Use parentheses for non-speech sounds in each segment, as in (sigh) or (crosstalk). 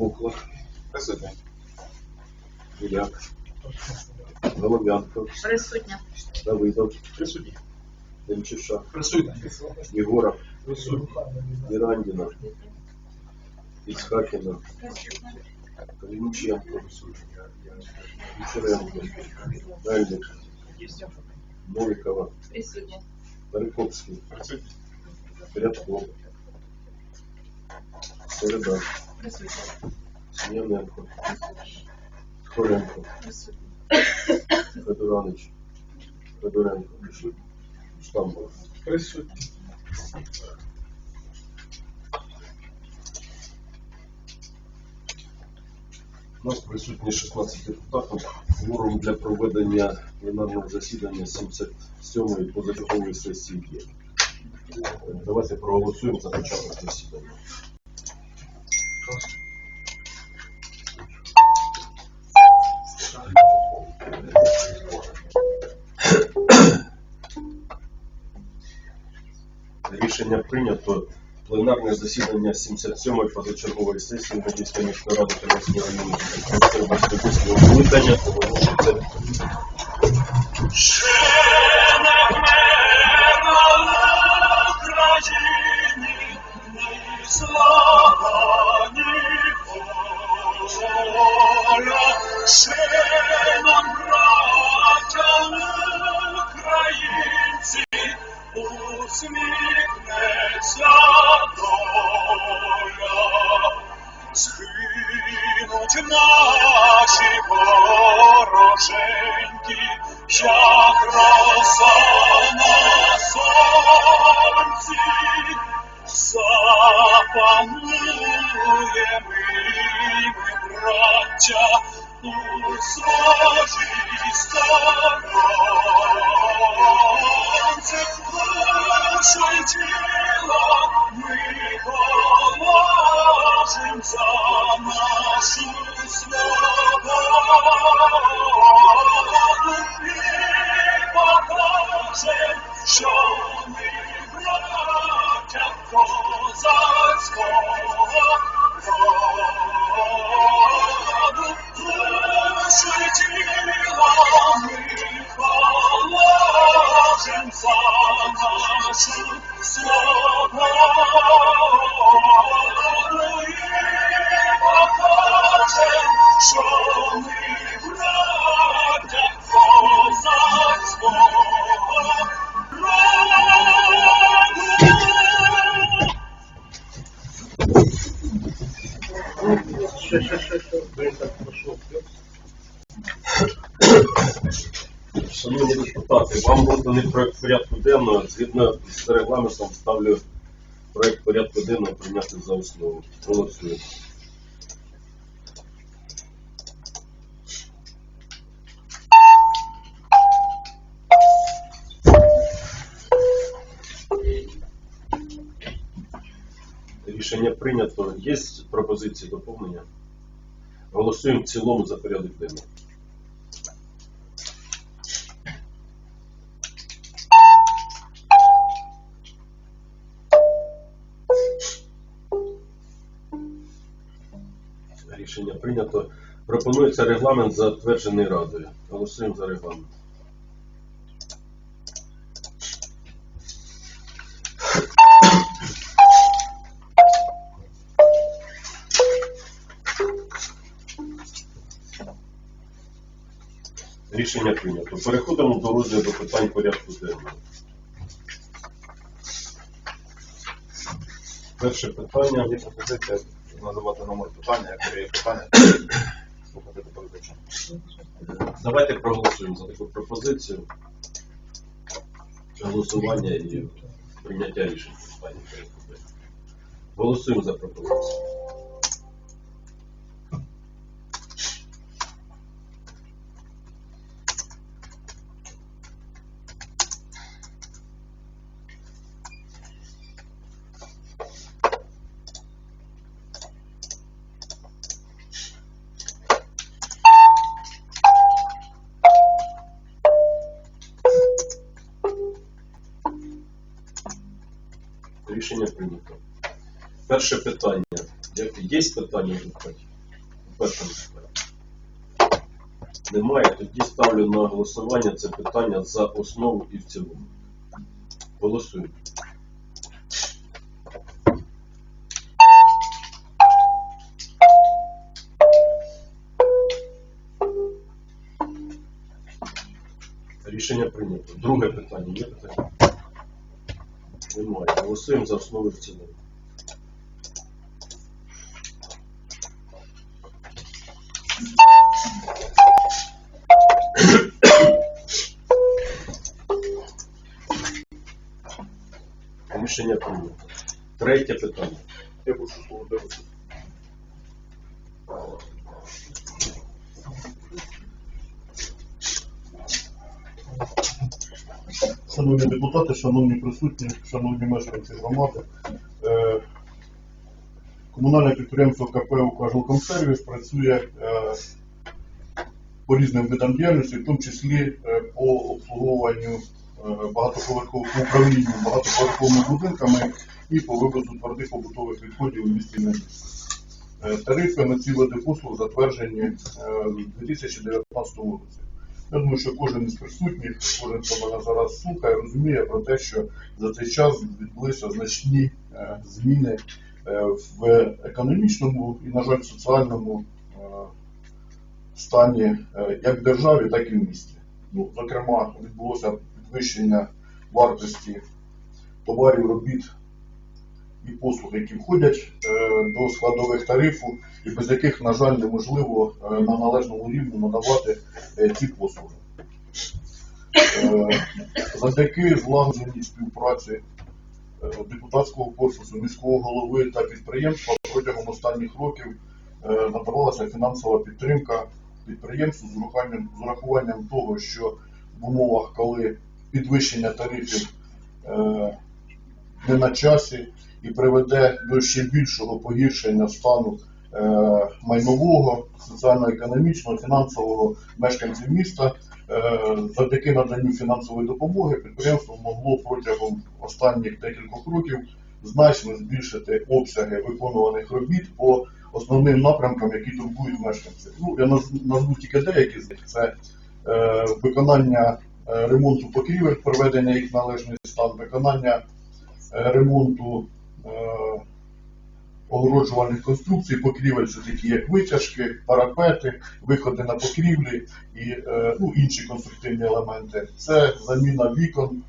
Бухла, Присутні. Гуляк, Голов'янко, Присутня. Давидов, Присутні. Демчиша, Присутні. Єгоров, Присутні. Мірандіна, Іцхакіна, Калініченко, Кучеренко, Мельник, Новікова, Присутня. Перекопський, Присутні. Рядков, Середа, Присутня. Сміяненко, Хоренко, Присутня. Федоранич, Федоренко, Штамбов. Присутні. У нас присутні 16 депутатів. Кворум для проведення пленарного засідання 77-ї позачергової сесії є. Давайте проголосуємо за початок засідання. Рішення прийнято. Пленарне засідання 77-ї позачергової сесії Надійської міської ради Тернопільського району Тернопільського скликання оголошується Душу й тіло ми положим за нашу розданий проект порядку денного. Згідно з регламентом ставлю проект порядку денного прийняти за основу. Голосуємо. Рішення прийнято. Є пропозиції доповнення? Голосуємо в цілому за порядок денний. Прийнято. Пропонується регламент затверджений Радою. Голосуємо за регламент. Рішення прийнято. Переходимо до розгляду питань порядку денного. Перше питання. Називати номер питання, якщо є питання, слухати доповідача. Давайте проголосуємо за таку пропозицію. Голосування і прийняття рішень. Голосуємо за пропозицію. Прийнято. Перше питання. Є питання, депутатів? першому читанні? Немає. Тоді ставлю на голосування це питання за основу і в цілому. Голосуємо. Рішення прийнято. Друге питання. Є питання? Голосуємо за основу в цілому. Рішення прийнято. Третє питання. Я прошу слово Дерусу. Шановні депутати, шановні присутні, шановні мешканці громади, е, комунальне підприємство КП «Укржилкомсервіс» працює е, по різним видам діяльності, в тому числі е, по обслуговуванню багатоповерхових по багатоповерховими будинками і по вивозу твердих побутових відходів у місті. Е, Тарифи на ці види послуг затверджені в 2019 році. Я думаю, що кожен із присутніх, кожен, хто мене зараз слухає, розуміє про те, що за цей час відбулися значні е, зміни е, в економічному і, на жаль, соціальному е, стані як в державі, так і в місті. Ну, зокрема, відбулося підвищення вартості товарів, робіт і послуг, які входять до складових тарифу, і без яких, на жаль, неможливо е, на належному рівні надавати е, ці послуги. Е, Завдяки злагодженій співпраці депутатського корпусу, міського голови та підприємства протягом останніх років надавалася фінансова підтримка підприємству з урахуванням, того, що в умовах, коли підвищення тарифів не на часі і приведе до ще більшого погіршення стану майнового, соціально-економічного, фінансового мешканців міста. Е, Завдяки наданню фінансової допомоги підприємство могло протягом останніх декількох років значно збільшити обсяги виконуваних робіт по основним напрямкам, які турбують мешканців. Ну, я наз- назву тільки деякі з них. Це е, виконання е, ремонту покрівель, приведення їх належний стан, виконання е, ремонту е, огороджувальних конструкцій, покрівель це такі як витяжки, парапети, виходи на покрівлі і е, ну, інші конструктивні елементи. Це заміна вікон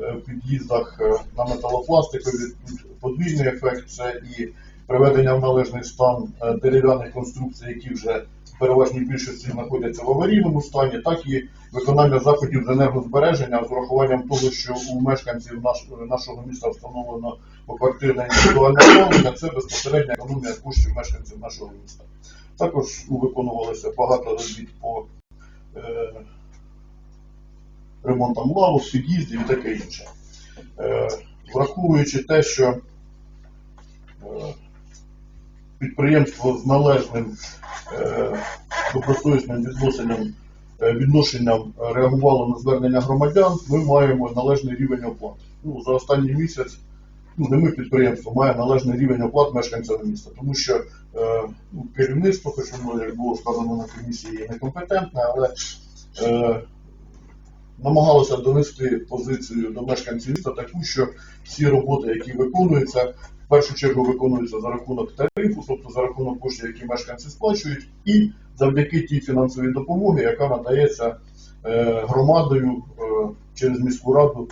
е, в під'їздах е, на металопластикові, подвійний ефект, це і приведення в належний стан дерев'яних конструкцій, які вже в переважній більшості знаходяться в аварійному стані, так і виконання заходів з енергозбереження з урахуванням того, що у мешканців нашого міста встановлено поквартирне індивідуальне опалення, це безпосередня економія коштів мешканців нашого міста. Також ну, виконувалося багато робіт по е, ремонтам лавок, під'їздів і таке інше. Е, враховуючи те, що е, підприємство з належним е, добросовісним відношенням, е, відношенням реагувало на звернення громадян, ми маємо належний рівень оплат. Ну, за останній місяць ну, не ми підприємство має належний рівень оплат мешканцям міста, тому що е, ну, керівництво, хоч воно, як було сказано на комісії, є некомпетентне, але е, намагалося донести позицію до мешканців міста таку, що всі роботи, які виконуються, в першу чергу виконуються за рахунок тарифу, тобто за рахунок коштів, які мешканці сплачують, і завдяки тій фінансовій допомоги, яка надається е, громадою через міську раду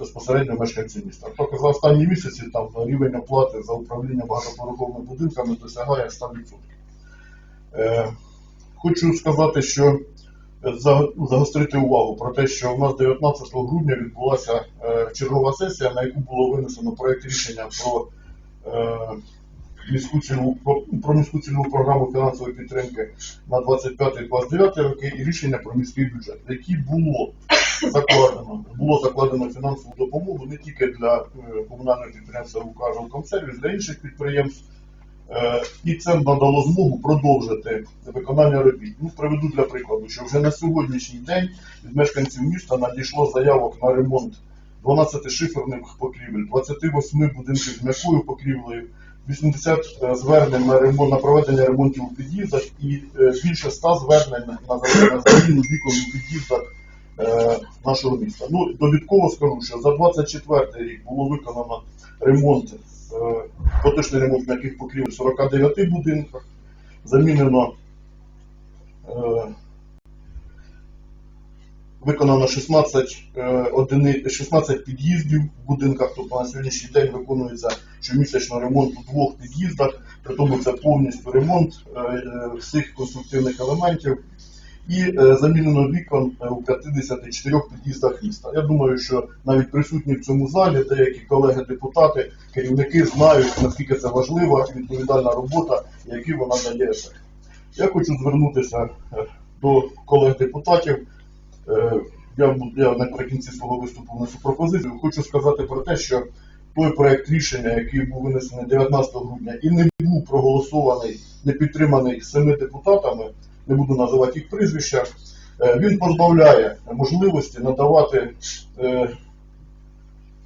безпосередньо мешканців міста. Тобто за останні місяці там рівень оплати за управління багатоповерховими будинками досягає 100%. Е, Хочу сказати, що ну, загострити увагу про те, що у нас 19 грудня відбулася е, чергова сесія, на яку було винесено проект рішення про е, міську цільову про, міську цільову програму фінансової підтримки на 25-29 роки і рішення про міський бюджет, в якій було закладено було закладено фінансову допомогу не тільки для е, комунального підприємства «Укржилкомсервіс», для інших підприємств. Е, І це надало змогу продовжити виконання робіт. Ну, приведу для прикладу, що вже на сьогоднішній день від мешканців міста надійшло заявок на ремонт 12 шиферних покрівель, 28 будинків з м'якою покрівлею, 80 е, звернень на ремонт на проведення ремонтів у під'їздах і е, більше 100 звернень на заміну вікон у під'їздах е, нашого міста. Ну, довідково скажу, що за 24 рік було виконано ремонт, е, поточний ремонт м'яких покрівель в 49 будинках, замінено виконано 16, е, одини, 16 під'їздів в будинках, тобто на сьогоднішній день виконується щомісячно ремонт у двох під'їздах, при тому це повністю ремонт е, е, всіх конструктивних елементів і замінено вікон у 54 під'їздах міста. Я думаю, що навіть присутні в цьому залі деякі колеги-депутати, керівники знають, наскільки це важлива відповідальна робота, і який вона дає ефект. Я хочу звернутися до колег-депутатів. Е, Я, я наприкінці свого виступу внесу пропозицію. Хочу сказати про те, що той проект рішення, який був винесений 19 грудня і не був проголосований, не підтриманий семи депутатами, не буду називати їх прізвища, е, він позбавляє можливості надавати, е,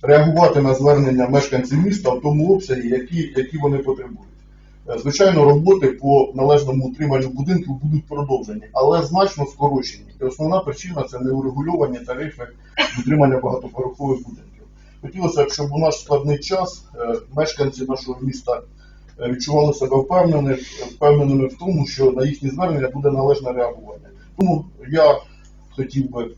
реагувати на звернення мешканців міста в тому обсязі, які, які вони потребують. Е, Звичайно, роботи по належному утриманню будинків будуть продовжені, але значно скорочені. І основна причина це неурегульовані тарифи утримання багатоповерхових будинків. Хотілося б, щоб у наш складний час е, мешканці нашого міста е, відчували себе впевнені, впевненими в тому, що на їхні звернення буде належне реагування. Тому я хотів би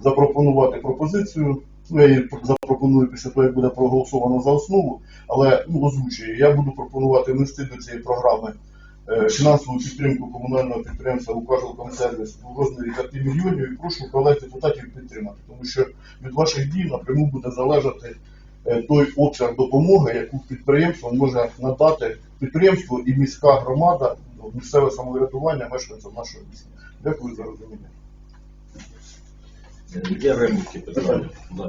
запропонувати пропозицію. Ну, я запропоную після того, як буде проголосовано за основу, але ну, озвучую. Я буду пропонувати внести до цієї програми е, фінансову підтримку комунального підприємства «Укржелкомсервіс» у розмірі 5 мільйонів і прошу колег депутатів підтримати, тому що від ваших дій напряму буде залежати е, той обсяг допомоги, яку підприємство може надати підприємство і міська громада, ну, місцеве самоврядування мешканцям нашого міста. Дякую за розуміння. Репліки питання? Да.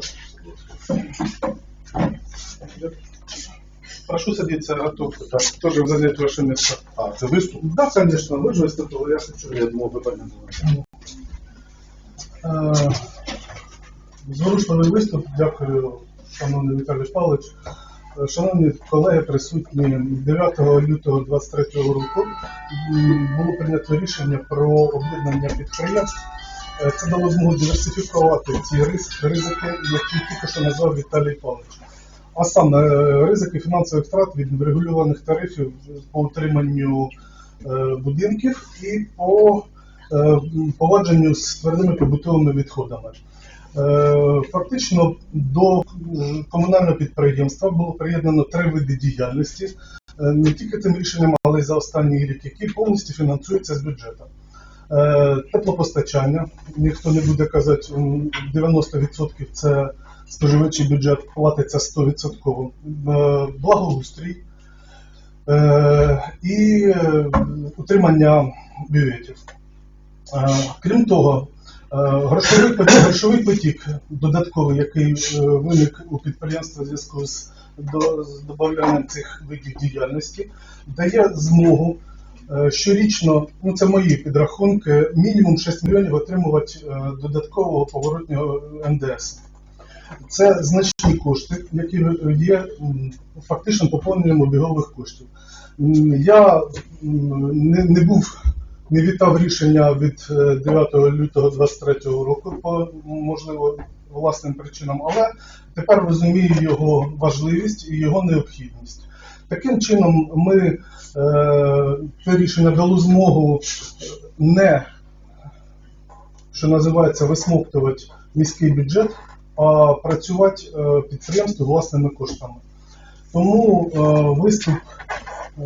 Прошу садиться, готов так, тоже занять ваше место. А, це виступ? Да, конечно, вы же выступили, я хочу. Я думав, питання було. Е, Зворушливий виступ, дякую, шановний Віталій Павлович. Е, Шановні колеги, присутні 9 лютого 2023 року було прийнято рішення про об'єднання підприємств. Е, Це дало змогу диверсифікувати ці ризики, які тільки що назвав Віталій Павлович. А саме е, ризики фінансових втрат від врегульованих тарифів по утриманню е, будинків і по поводженню з твердими побутовими відходами. Фактично до комунального підприємства було приєднано три види діяльності, не тільки цим рішенням, але й за останній рік, які повністю фінансуються з бюджету. Е, Теплопостачання, ніхто не буде казати, 90% це споживачий бюджет платиться 100%. Е, Благоустрій е, і утримання бюветів. Крім того, грошовий потік, грошовий потік додатковий, який виник у підприємства в зв'язку з, до- з додаванням цих видів діяльності, дає змогу щорічно, ну це мої підрахунки, мінімум 6 мільйонів отримувати е, додаткового поворотнього НДС. Це значні кошти, які є м, фактичним поповненням обігових коштів. Я не, не був, не вітав рішення від е, 9 лютого 2023 року по можливо власним причинам, але тепер розумію його важливість і його необхідність. Таким чином, ми е, це рішення дало змогу не, що називається, висмоктувати міський бюджет, а працювати е, підприємству власними коштами. Тому е, виступ е,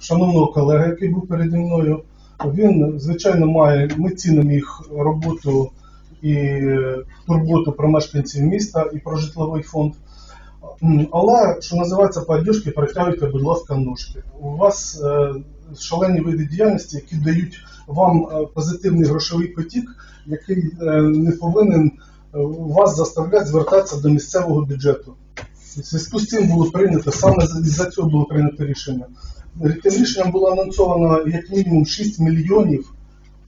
шановного колеги, який був переді мною, він, звичайно, має, ми цінимо їх роботу і е, турботу про мешканців міста і про житловий фонд. Але, що називається, по одежці протягуйте, будь ласка, ножки. У вас е, шалені види діяльності, які дають вам е, позитивний грошовий потік, який е, не повинен вас заставляти звертатися до місцевого бюджету. У зв'язку з цим було прийнято, саме за- цього було прийнято рішення. Тим рішенням було анонсовано як мінімум 6 мільйонів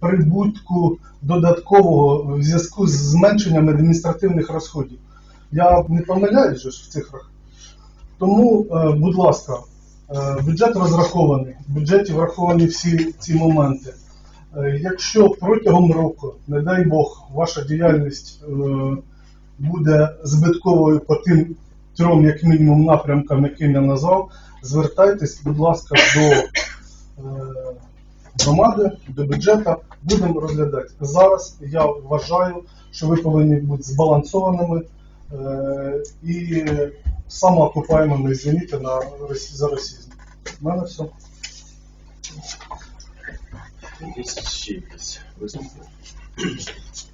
прибутку додаткового в зв'язку з зменшенням адміністративних розходів. Я не помиляюсь же в цифрах. Тому, е, будь ласка, Е, Бюджет розрахований. В бюджеті враховані всі ці моменти. Е, Якщо протягом року, не дай Бог, ваша діяльність буде збитковою по тим трьом, як мінімум, напрямкам, яким я назвав, звертайтесь, будь ласка, до громади, до бюджету, будемо розглядати. Зараз я вважаю, що ви повинні бути збалансованими е, і самоокупаємими, извините, на, за расизм. У мене все. Є ще якісь висновки?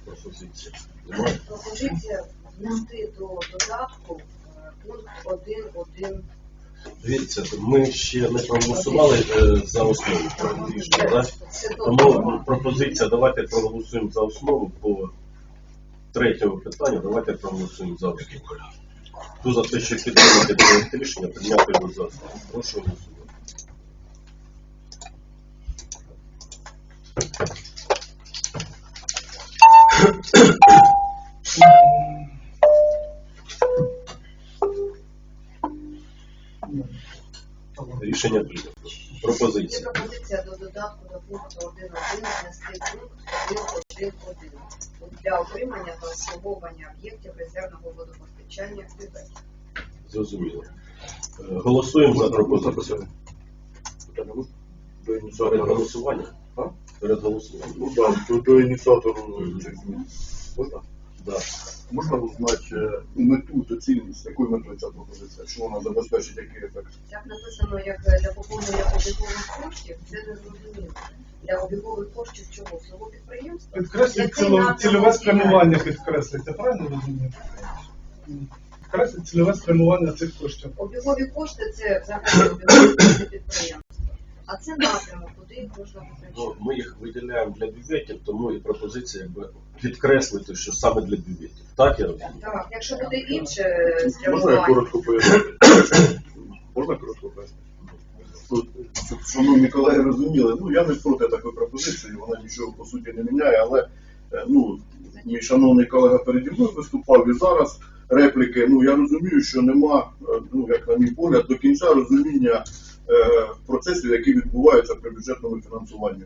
Пропозиції? Немає? Пропозиція внести до додатку е, пункт 1.1. Дивіться, ми ще не проголосували е, за основу рішення? Це Тому пропозиція, давайте проголосуємо за основу по третьому питанню, давайте проголосуємо за. Хто за те, що підтримати проект рішення, прийняти його за. Прошу голосувати. Рішення прийнято. Пропозиція. пропозиція до додатку до пункту 1.1 внести пункт 1.1.1 для отримання та обслуговування об'єктів резервного водопостачання ВВ. Зрозуміло. Е, Голосуємо за пропозицію. До ініціатора. голосування. Перед голосуванням. Ну так, до, до ініціатору. Можна? Да. Можна узнати е, мету, доцільність, якою метою ця пропозиція? Що вона забезпечить який ефект? Так написано, як е, для поповнення обігових коштів, це не зрозуміло. Для обігових коштів чого? Всього підприємства? Підкресліть ціло- цільове спрямування підкресліть, правильно розумію? Підкресліть цільове спрямування цих коштів. Обігові кошти це взагалі обігові кошти підприємства. А це напрямок, куди їх можна Ну, ми їх виділяємо для бюветів, тому і пропозиція якби підкреслити, що саме для бюветів. Так я розумію? Так, якщо буде інше Можна я спрямування, коротко пояснити? (coughs) Можна коротко пояснити? Тут, щоб шановні колеги розуміли, ну я не проти такої пропозиції, вона нічого по суті не міняє, але е, ну, мій шановний колега переді мною виступав і зараз репліки, ну я розумію, що нема, е, ну як на мій погляд, до кінця розуміння процесів, які відбуваються при бюджетному фінансуванні.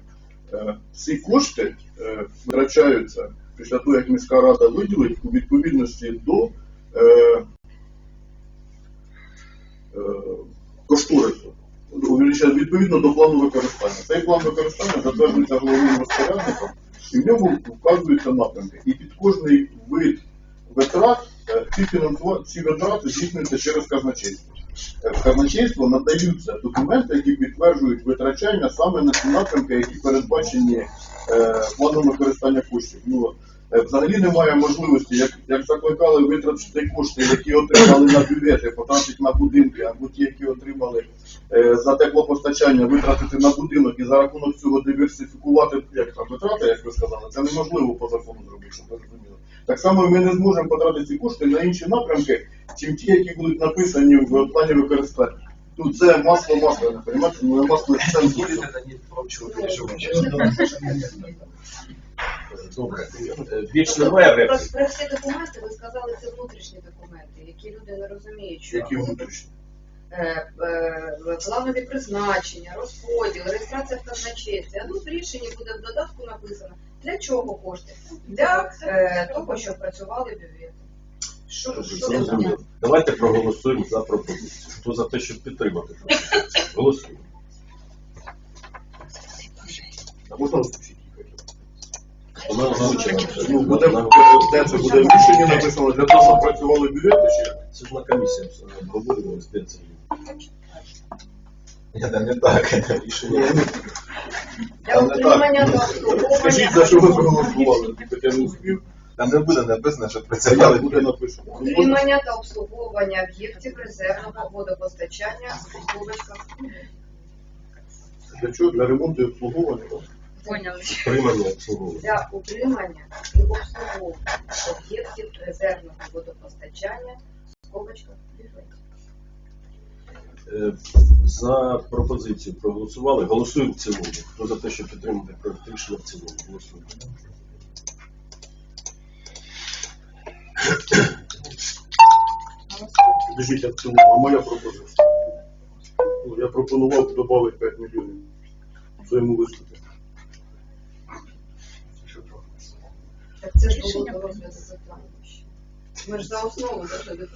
Е, ці кошти е, витрачаються після того, як міська рада виділить у відповідності до е, е, кошторису. Відповідно до плану використання. Цей план використання затверджується головним розпорядником, і в ньому вказуються напрямки. І під кожний вид витрат е, ці, ці витрати здійснюються через казначейство. В казначейство надаються документи, які підтверджують витрачання саме на ці напрямки, які передбачені е, планом використання коштів. Ну, е, взагалі немає можливості, як, як закликали витратити кошти, які отримали на бюджети, потратити на будинки, або ті, які отримали за теплопостачання, витратити на будинок і за рахунок цього диверсифікувати як там витрати, як ви сказали, це неможливо по закону зробити, щоб ви розуміли. Так само ми не зможемо потратити ці кошти на інші напрямки, чим ті, які будуть написані в плані використання. Тут це масло масло, не розумієте, ну масло цензу. Добре. Е, Більш немає Про, про всі документи ви сказали, це внутрішні документи, які люди не розуміють, що Які внутрішні. Е, е, планові призначення, розподіл, реєстрація в казначействі. А тут в рішенні буде в додатку написано, для чого кошти? Для е, того, щоб працювали бюджети. Що, що Давайте проголосуємо за пропозицію. Хто за те, щоб підтримати пропозицію? Голосуємо. А можна? Вона озвучена. Ну, буде, де це буде в рішенні написано, для того, щоб працювали бюджети ще. Це ж на комісії все обговорювалося, де це є. Це не так. Рішення. Для утримання та Скажіть, за що ви проголосували? Хоча не успів, Там не буде написано, що працювали. буде написано. утримання та обслуговування об'єктів резервного водопостачання в. Для чого? Для ремонту і обслуговування. Поняли. Приймання обслуговування. для утримання і обслуговування об'єктів резервного водопостачання в скобочках бюджетів. Е, За пропозицію проголосували. Голосуємо в цілому. Хто за те, щоб підтримати проект рішення в цілому? Голосуємо. В цілому, а моя пропозиція. Ну, я пропонував додати 5 мільйонів в своєму виступі. це ж було до розгляду питання. ще. Ми ж за основу даже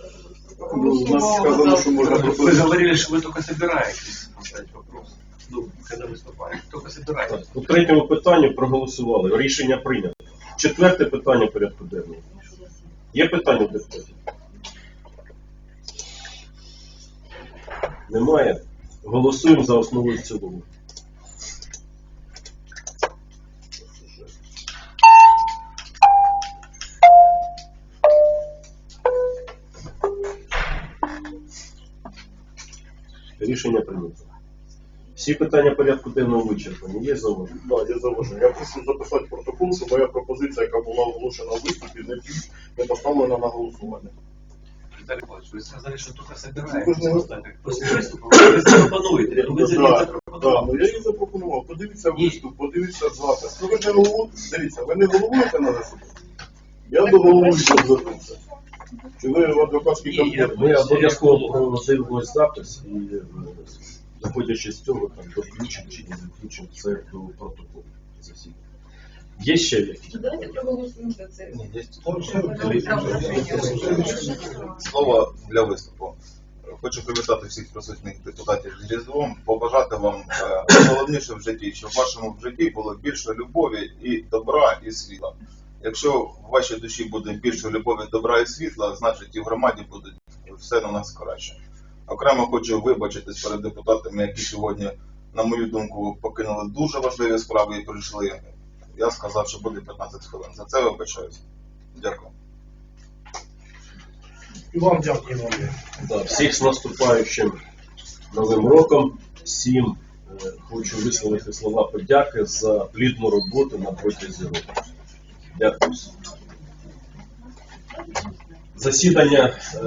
Ну, у нас сказано, що можна Вы пропозицію. говорили, что вы только собираетесь задать вопрос. Ну, когда выступаете. Только собираетесь. Так, По третьому питанню проголосували. Рішення прийнято. Четверте питання порядку денного. Є питання в депутатів? Немає. Голосуємо за основу і в цілому. Рішення прийнято. Всі питання порядку денного вичерпані. Є зауваження? Да, є зауваження. Я просив записати в протокол, що моя пропозиція, яка була оголошена в виступі, не, не поставлена на голосування. Виталий Павлович, вы сказали, что только Ну, собираетесь ну, задать. После выступа вы запропонуете. Вы Да, да, запропонуете. ну я її запропонував. Подивіться виступ, подивіться запис. Ну ви ж не головуєте, дивіться, ви не головуєте на засіданні? Я до головуючого звернувся. Чи ви в адвокатській Ні, конторі? Ми обов'язково проводимо запис і, е, заходячи з цього, там, доключимо чи не доключимо це до протоколу засідання. Є ще які? Давайте проголосуємо за це. Слово для виступу. Хочу привітати всіх присутніх депутатів з Різдвом, побажати вам е, найголовніше в житті, щоб в вашому житті було більше любові і добра і світла. Якщо в вашій душі буде більше любові, добра і світла, значить і в громаді буде все на нас краще. Окремо хочу вибачитись перед депутатами, які сьогодні, на мою думку, покинули дуже важливі справи і прийшли. Я сказав, що буде 15 хвилин. За це вибачаюсь. Дякую. І вам дякую. Да, всіх з наступаючим Новим роком. Всім е, хочу висловити слова подяки за плідну роботу на протязі року. Засідання е,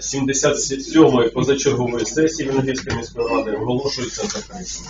77-ї позачергової сесії Венгерської міської ради оголошується закритим.